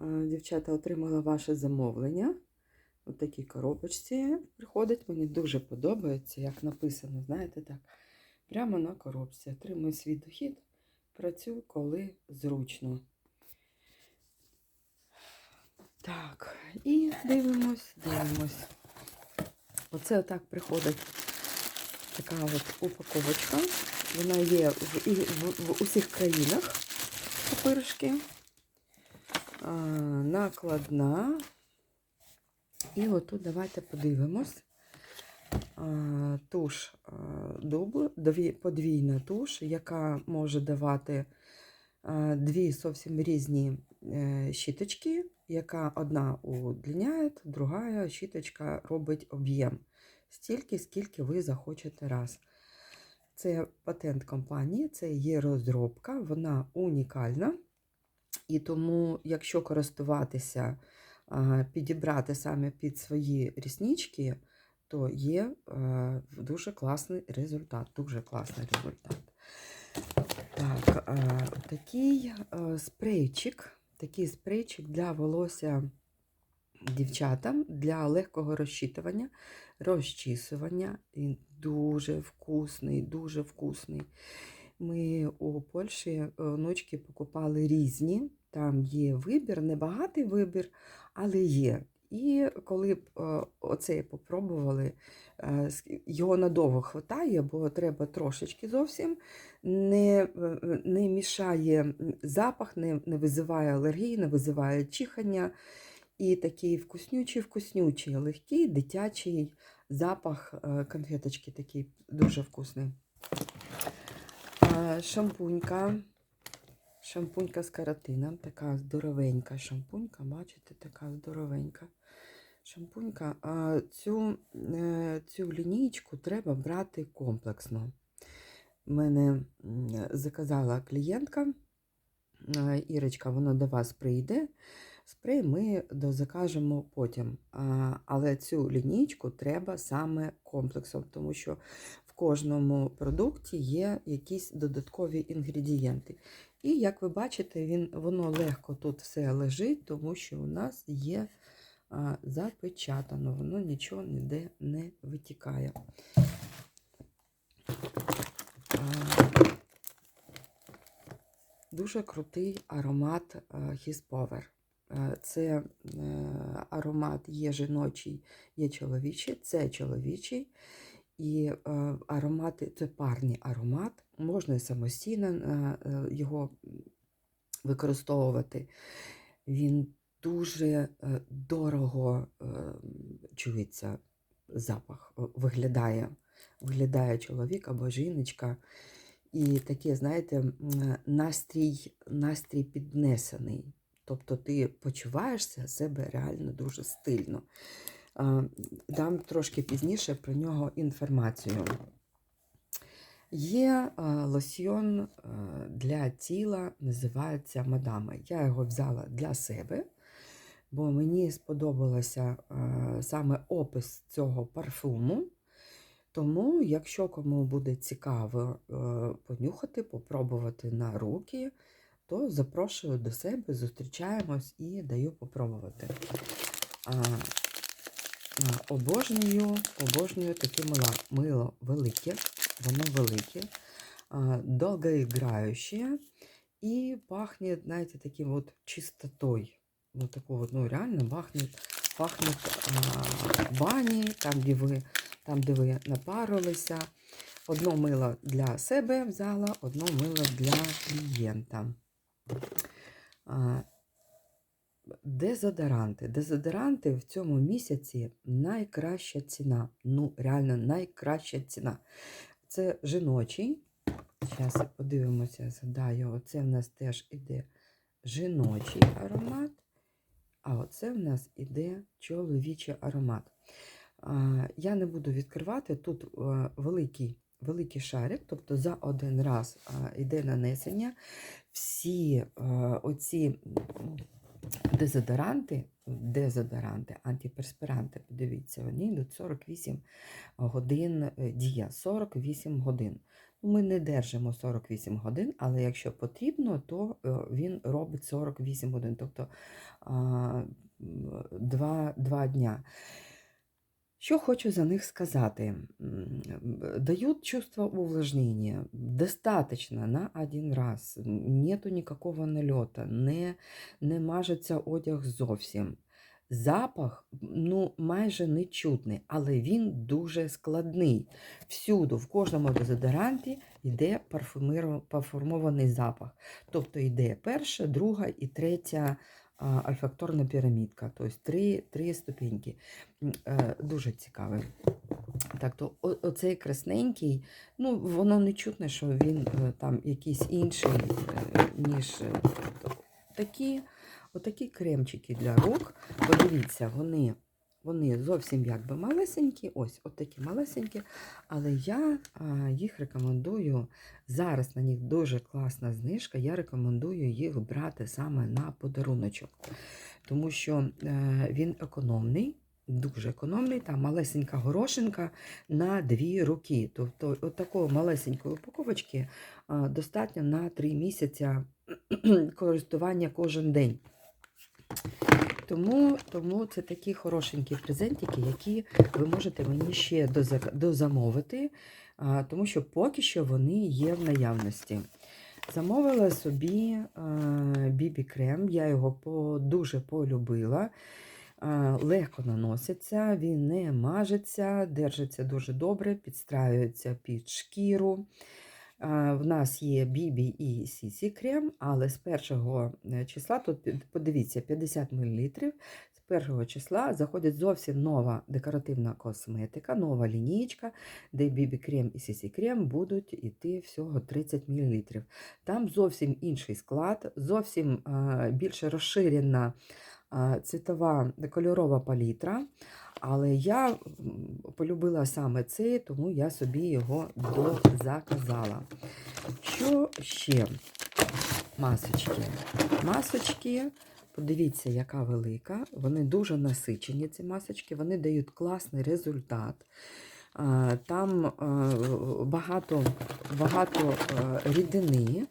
Дівчата отримала ваше замовлення. У такій коробочці приходить. Мені дуже подобається, як написано, знаєте, так. Прямо на коробці. Отримую свій дохід. Працюю, коли зручно. Так, і дивимось, дивимось. Оце отак приходить така от упаковочка. Вона є в, і в, в усіх країнах папиришки. Накладна. І отут давайте подивимось. Туш подвійна туш, яка може давати дві зовсім різні е, щіточки, яка одна удлиняє, друга щіточка робить об'єм стільки, скільки ви захочете раз. Це патент компанії, це є розробка, вона унікальна. І тому, якщо користуватися, підібрати саме під свої ріснички, то є е, дуже класний результат. Дуже класний результат. Так, е, такий е, спрейчик, такий спрейчик для волосся дівчатам для легкого розчитування, розчісування. Він дуже вкусний, дуже вкусний. Ми у Польщі внучки покупали різні. Там є вибір, небагатий вибір, але є. І коли б е, оце попробували, е, його надовго хватає, бо треба трошечки зовсім, не, е, не мішає запах, не, не визиває алергії, не визиває чихання. І такий вкуснючий, вкуснючий, легкий, дитячий запах конфеточки такий дуже вкусний. Шампунька. Шампунька з каротином. Така здоровенька шампунька. Бачите, така здоровенька. Шампунька. Цю, е, цю лінійку треба брати комплексно. Мене заказала клієнтка. Е, Ірочка, воно до вас прийде. Спрей ми дозакажемо потім. Але цю лінійку треба саме комплексом, тому що кожному продукті є якісь додаткові інгредієнти. І як ви бачите, він, воно легко тут все лежить, тому що у нас є а, запечатано, воно нічого ніде не витікає. А, Дуже крутий аромат Е, Це е, аромат є жіночий, є чоловічий, це чоловічий. І е, аромати це парний аромат. Можна самостійно е, е, його використовувати. Він дуже дорого чується запах, виглядає, виглядає чоловік або жіночка. І таке, знаєте, настрій, настрій піднесений. Тобто ти почуваєшся себе реально дуже стильно. А, Дам трошки пізніше про нього інформацію. Є лосьйон для тіла, називається Мадами. Я його взяла для себе, бо мені сподобалося саме опис цього парфуму. Тому, якщо кому буде цікаво е, понюхати, попробувати на руки, то запрошую до себе, зустрічаємось і даю попробувати. А, обожнюю, обожнюю таке мило. Мило велике, воно велике, а, довгоіграюче і пахне, знаєте, таким от чистотою. Ну, такого, ну, реально пахнет, пахнет а, бані, там, де ви там, де ви напарилися. Одно мило для себе взяла, одно мило для клієнта. Дезодоранти. Дезодоранти в цьому місяці найкраща ціна. Ну, реально найкраща ціна. Це жіночий. Зараз подивимося, згадаю. Оце в нас теж іде жіночий аромат, а оце в нас іде чоловічий аромат. Я не буду відкривати. Тут е, великий, великий шарик, тобто за один раз йде нанесення. Всі е, оці дезодоранти, дезодоранти, антиперспіранти, подивіться, вони йдуть 48 годин е, дія, 48 годин. Ми не держимо 48 годин, але якщо потрібно, то е, він робить 48 годин, тобто а, м, два, два дня. Що хочу за них сказати? М, Дают чувство увлажнения достаточно на один раз. Нету никакого нальота, не, не мажеться одяг зовсім. Запах ну, майже не чутний, але він дуже складний. Всюди, в кожному дезодоранті йде парфумований запах. Тобто йде перша, друга і третя альфакторна пірамідка, тобто три, три ступеньки. Е, Дуже цікаве. Так, то оцей красненький, ну, воно не чутне, що він е, там якийсь інший, е, ніж такі, отакі кремчики для рук. Подивіться, вони, вони зовсім якби малесенькі, ось отакі малесенькі, але я їх рекомендую. Зараз на них дуже класна знижка. Я рекомендую їх брати саме на подаруночок, тому що е, він економний. Дуже економний, там малесенька горошинка на дві руки. Тобто, от такої малесенької упаковочки а, достатньо на три місяці користування кожен день. Тому, тому це такі хорошенькі презентики, які ви можете мені ще дозамовити, тому що поки що вони є в наявності. Замовила собі бібі крем, я його дуже полюбила. Легко наноситься, він не мажеться, держиться дуже добре, підстраюється під шкіру. А, В нас є Бібі і Сісі крем, але з першого е, числа, тут подивіться, 50 мл, з першого числа заходить зовсім нова декоративна косметика, нова лінійка, де Бібі крем і Сісі крем будуть йти всього 30 мл. Там зовсім інший склад, зовсім більше розширена цвітова кольорова палітра. Але я полюбила саме цей, тому я собі його дозаказала. Що ще? Масочки. Масочки, подивіться, яка велика. Вони дуже насичені, ці масочки, вони дають класний результат. Там е, багато, багато е, рідини.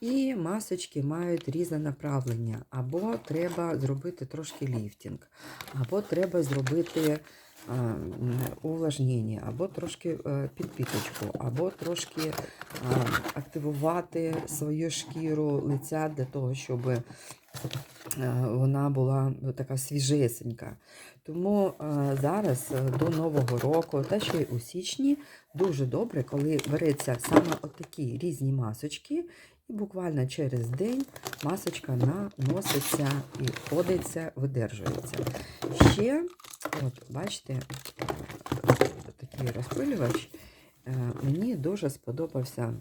І масочки мають різне направлення. Або треба зробити трошки ліфтинг, або треба зробити а, увлажнення, або трошки е, підпіточку, або трошки а, активувати свою шкіру лиця для того, щоб е, вона була така свіжесенька. Тому е, зараз е, до Нового року, та ще й у січні, дуже добре, коли береться саме отакі різні масочки, і буквально через день масочка наноситься і ходиться, видержується. Ще, от бачите, такий розпилювач. Е, Мені дуже сподобався,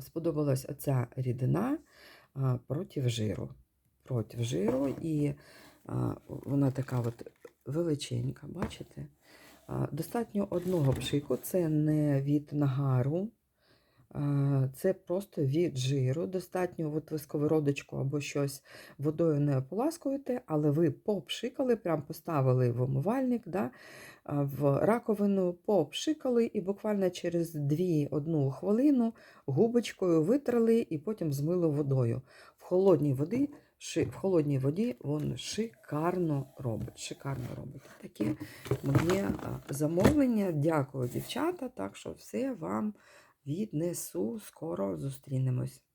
сподобалась оця рідина проти жиру. Проти жиру, і вона така от величенька, бачите? Достатньо одного пшику, це не від нагару, це просто від жиру. Достатньо, от ви сковородочку або щось водою не ополаскуєте, але ви попшикали, прям поставили в умивальник, да, в раковину, попшикали і буквально через 2-1 хвилину губочкою витрали і потім змили водою. В холодній воді, в холодній воді він шикарно робить. Шикарно робить. Таке моє замовлення. Дякую, дівчата. Так що все вам віднесу. Скоро зустрінемось.